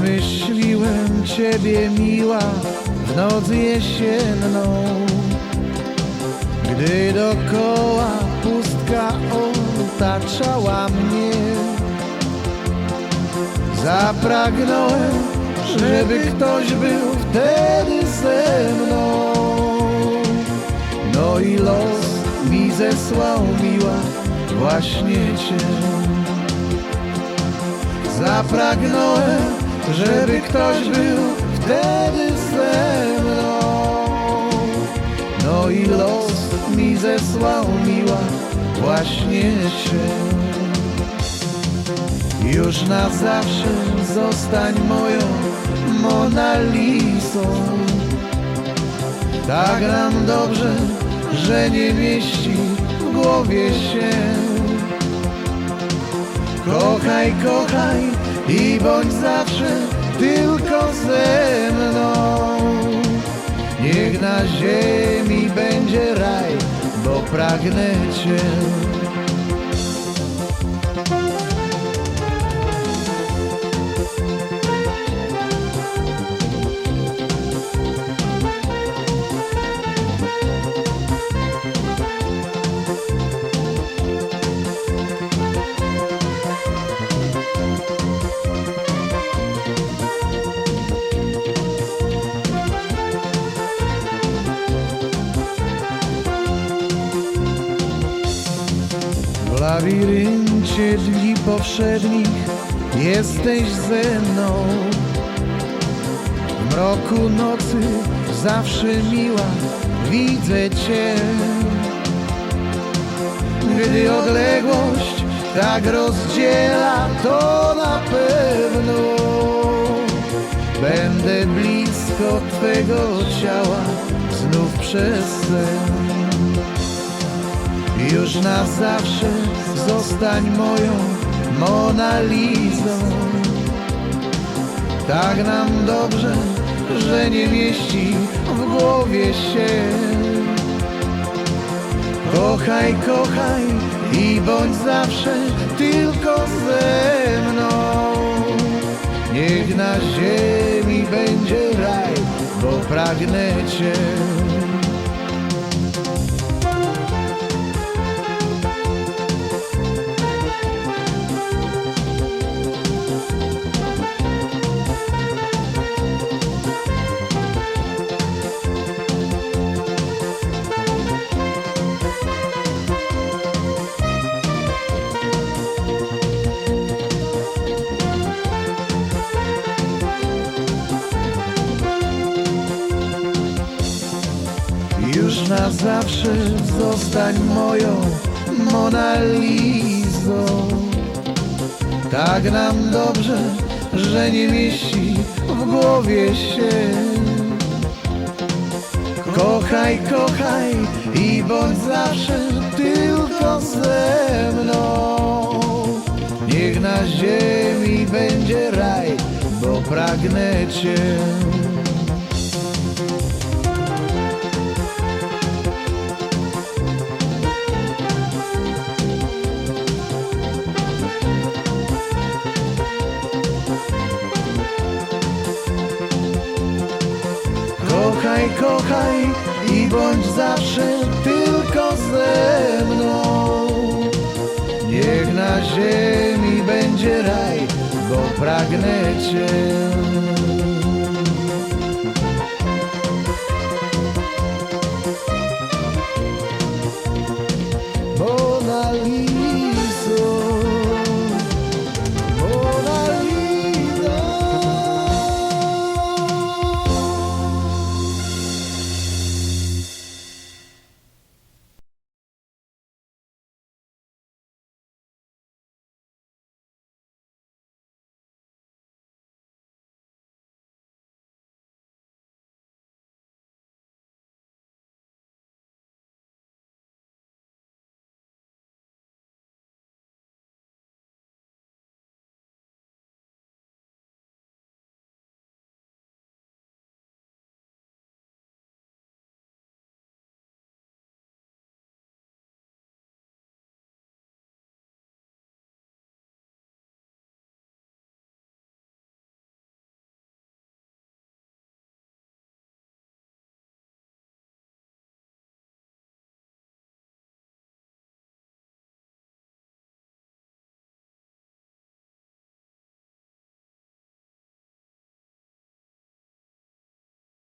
Prosiłem Ciebie miła w noc jesienną. Gdy dokoła pustka otaczała mnie Zapragnąłem, żeby ktoś był wtedy ze mną. No i los mi zesłał miła właśnie Cię. Zapragnąłem, żeby ktoś był wtedy ze mną. No i los mi zesłał miła właśnie Cię Już na zawsze zostań moją Monalisą. Tak nam dobrze, że nie mieści w głowie się. Kochaj, kochaj i bądź zawsze tylko ze mną. Niech na ziemi będzie raj, bo pragnę Cię. Labiryncie dni powszednich jesteś ze mną. W mroku nocy zawsze miła widzę Cię. Gdy odległość tak rozdziela, to na pewno będę blisko Twego ciała znów przez sen. Już na zawsze zostań moją Monalizą Tak nam dobrze, że nie mieści w głowie się. Kochaj, kochaj i bądź zawsze tylko ze mną. Niech na ziemi będzie raj, bo pragnę Cię Już na zawsze zostań moją Monalizą Tak nam dobrze, że nie mieści w głowie się. Kochaj, kochaj i bądź zawsze tylko ze mną. Niech na ziemi będzie raj, bo pragnę Cię kochaj i bądź zawsze tylko ze mną. Niech na ziemi będzie raj, bo pragnę Cię.